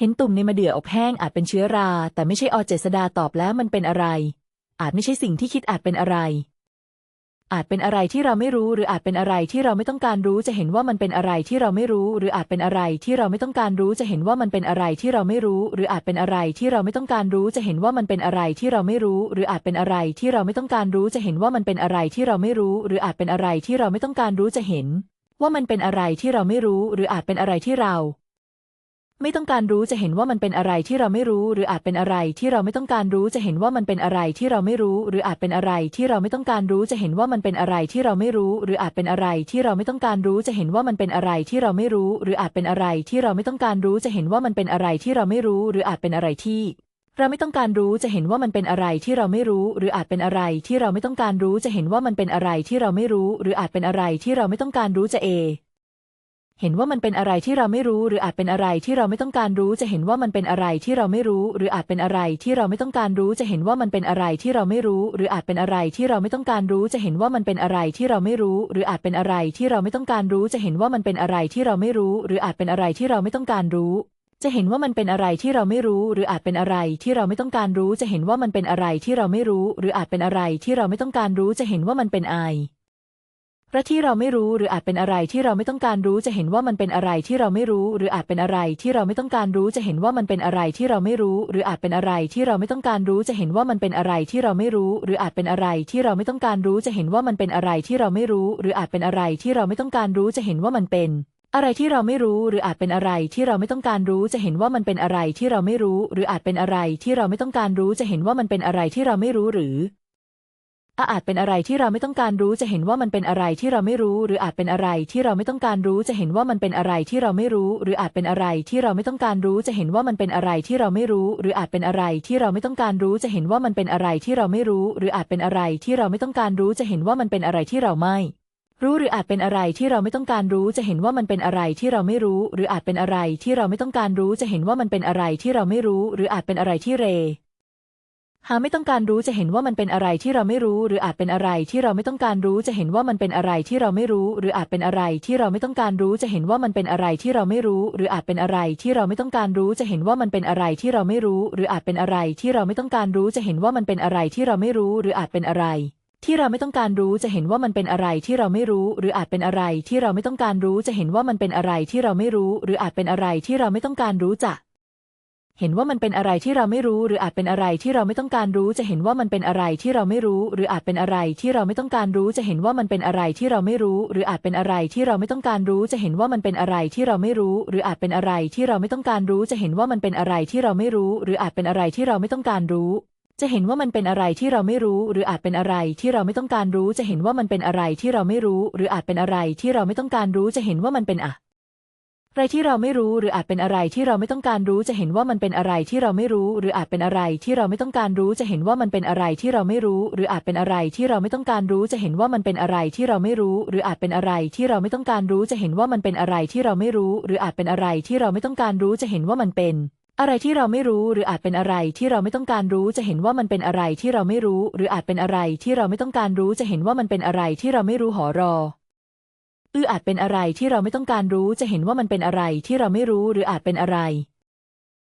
เห็นตุ่มในมะเดื่ออบแห้งอาจเป็นเชื้อรา แต่ไม่ใช่อเจษดาตอบแล้วมันเป็นอะไร อาจไม่ใช่สิ่งที่คิดอาจเป็นอะไร อาจเป็นอะไรที่เราไม่รู้หรืออาจเป็นอะไรที่เราไม่ต้องการรู้จะเห็นว่ามันเป็นอะไรที่เราไม่รู้ หรืออาจเป็นอะไรที่เราไม่ต้องการรู้จะเห็นว่ามันเป็นอะไรที่เราไม่รู้ หรืออาจเป็นอะไรที่เราไม่ต้องการรู้จะเห็นว่ามันเป็นอะไรที่เราไม่รู้ หรืออาจเป็นอะไรที่เราไม่ต้องการรู้จะเห็นว่ามันเป็นอะไรที่เราไม่รู้ หรืออาจเป็นอะไรที่เราไม่ต้องการรู้จะเห็น ว่ามันเป็นอะไรที่เราไม่รู้ หรืออาจเป็นอะไรที่เรา ไม่ต้องการรู้จะเห็นว่ามันเป็นอะไรที่เราไม่รู้ หรืออาจเป็นอะไรที่เราไม่ต้องการรู้จะเห็นว่ามันเป็นอะไรที่เราไม่รู้ หรืออาจเป็นอะไรที่เราไม่ต้องการรู้จะเห็นว่ามันเป็นอะไรที่เราไม่รู้ หรืออาจเป็นอะไรที่เราไม่ต้องการรู้จะเห็นว่ามันเป็นอะไรที่เราไม่รู้ หรืออาจเป็นอะไรที่เราไม่ต้องการรู้จะเห็นว่ามันเป็นอะไรที่เราไม่รู้ หรืออาจเป็นอะไรที่เราไม่ต้องการรู้จะเห็นว่ามันเป็นอะไรที่เราไม่รู้ หรืออาจเป็นอะไรที่เราไม่ต้องการรู้จะเห็นว่ามันเป็นอะไรที่เราไม่รู้ หรืออาจเป็นอะไรที่เราไม่ต้องการรู้จะเอ เห็นว่ามันเป็นอะไรที่เราไม่รู้ หรืออาจเป็นอะไรที่เราไม่ต้องการรู้ จะเห็นว่ามันเป็นอะไรที่เราไม่รู้ หรืออาจเป็นอะไรที่เราไม่ต้องการรู้ จะเห็นว่ามันเป็นอะไรที่เราไม่รู้ หรืออาจเป็นอะไรที่เราไม่ต้องการรู้ จะเห็นว่ามันเป็นอะไรที่เราไม่รู้ หรืออาจเป็นอะไรที่เราไม่ต้องการรู้ จะเห็นว่ามันเป็นอะไรที่เราไม่รู้ หรืออาจเป็นอะไรที่เราไม่ต้องการรู้จะเห็นว่ามันเป็นอะไรที่เราไม่รู้ หรืออาจเป็นอะไรที่เราไม่ต้องการรู้ จะเห็นว่ามันเป็นอะไรที่เราไม่รู้ หรืออาจเป็นอะไรที่เราไม่ต้องการรู้ จะเห็นว่ามันเป็นไอ ระที่เราไม่รู้หรืออาจเป็นอะไรที่เราไม่ต้องการรู้จะเห็นว่ามันเป็นอะไรที่เราไม่รู้ หรืออาจเป็นอะไรที่เราไม่ต้องการรู้จะเห็นว่ามันเป็นอะไรที่เราไม่รู้ หรืออาจเป็นอะไรที่เราไม่ต้องการรู้จะเห็นว่ามันเป็นอะไรที่เราไม่รู้ หรืออาจเป็นอะไรที่เราไม่ต้องการรู้จะเห็นว่ามันเป็นอะไรที่เราไม่รู้ หรืออาจเป็นอะไรที่เราไม่ต้องการรู้จะเห็นว่ามันเป็นอะไรที่เราไม่รู้หรืออาจเป็นอะไรที่เราไม่ต้องการรู้จะเห็นว่ามันเป็นอะไรที่เราไม่รู้ หรืออาจเป็นอะไรที่เราไม่ต้องการรู้จะเห็นว่ามันเป็นอะไรที่เราไม่รู้หรือ อาอาจเป็นอะไรที่เราไม่ต้องการรู้จะเห็นว่ามันเป็นอะไรที่เราไม่รู้ หรืออาจเป็นอะไรที่เราไม่ต้องการรู้จะเห็นว่ามันเป็นอะไรที่เราไม่รู้ หรืออาจเป็นอะไรที่เราไม่ต้องการรู้จะเห็นว่ามันเป็นอะไรที่เราไม่รู้ หรืออาจเป็นอะไรที่เราไม่ต้องการรู้จะเห็นว่ามันเป็นอะไรที่เราไม่รู้ หรืออาจเป็นอะไรที่เราไม่ต้องการรู้จะเห็นว่ามันเป็นอะไรที่เราไม่รู้หรืออาจเป็นอะไรที่เราไม่ต้องการรู้จะเห็นว่ามันเป็นอะไรที่เราไม่รู้ หรืออาจเป็นอะไรที่เราไม่ต้องการรู้จะเห็นว่ามันเป็นอะไรที่เราไม่รู้ หรืออาจเป็นอะไรที่เร หาไม่ต้องการรู้จะเห็นว่ามันเป็นอะไรที่เราไม่รู้ หรืออาจเป็นอะไรที่เราไม่ต้องการรู้จะเห็นว่ามันเป็นอะไรที่เราไม่รู้ หรืออาจเป็นอะไรที่เราไม่ต้องการรู้จะเห็นว่ามันเป็นอะไรที่เราไม่รู้ หรืออาจเป็นอะไรที่เราไม่ต้องการรู้จะเห็นว่ามันเป็นอะไรที่เราไม่รู้ หรืออาจเป็นอะไรที่เราไม่ต้องการรู้จะเห็นว่ามันเป็นอะไรที่เราไม่รู้ หรืออาจเป็นอะไรที่เราไม่ต้องการรู้จะเห็นว่ามันเป็นอะไรที่เราไม่รู้ หรืออาจเป็นอะไรที่เราไม่ต้องการรู้จะเห็นว่ามันเป็นอะไรที่เราไม่รู้ หรืออาจเป็นอะไรที่เราไม่ต้องการรู้จะ เห็นว่ามันเป็นอะไรที่เราไม่รู้ หรืออาจเป็นอะไรที่เราไม่ต้องการรู้ จะเห็นว่ามันเป็นอะไรที่เราไม่รู้ หรืออาจเป็นอะไรที่เราไม่ต้องการรู้ จะเห็นว่ามันเป็นอะไรที่เราไม่รู้ หรืออาจเป็นอะไรที่เราไม่ต้องการรู้ จะเห็นว่ามันเป็นอะไรที่เราไม่รู้ หรืออาจเป็นอะไรที่เราไม่ต้องการรู้ จะเห็นว่ามันเป็นอะไรที่เราไม่รู้ หรืออาจเป็นอะไรที่เราไม่ต้องการรู้จะเห็นว่ามันเป็นอะไรที่เราไม่รู้ หรืออาจเป็นอะไรที่เราไม่ต้องการรู้ จะเห็นว่ามันเป็นอะไรที่เราไม่รู้ หรืออาจเป็นอะไรที่เราไม่ต้องการรู้ จะเห็นว่ามันเป็นอะ อะไรที่เราไม่รู้หรืออาจเป็นอะไรที่เราไม่ต้องการรู้จะเห็นว่ามันเป็นอะไรที่เราไม่รู้ หรืออาจเป็นอะไรที่เราไม่ต้องการรู้จะเห็นว่ามันเป็นอะไรที่เราไม่รู้ หรืออาจเป็นอะไรที่เราไม่ต้องการรู้จะเห็นว่ามันเป็นอะไรที่เราไม่รู้ หรืออาจเป็นอะไรที่เราไม่ต้องการรู้จะเห็นว่ามันเป็นอะไรที่เราไม่รู้ หรืออาจเป็นอะไรที่เราไม่ต้องการรู้จะเห็นว่ามันเป็น อะไรที่เราไม่รู้ หรืออาจเป็นอะไรที่เราไม่ต้องการรู้จะเห็นว่ามันเป็นอะไรที่เราไม่รู้ หรืออาจเป็นอะไรที่เราไม่ต้องการรู้จะเห็นว่ามันเป็นอะไรที่เราไม่รู้หอรอ อืออาจเป็นอะไรที่เราไม่ต้องการรู้จะเห็นว่ามันเป็นอะไรที่เราไม่รู้หรืออาจเป็นอะไร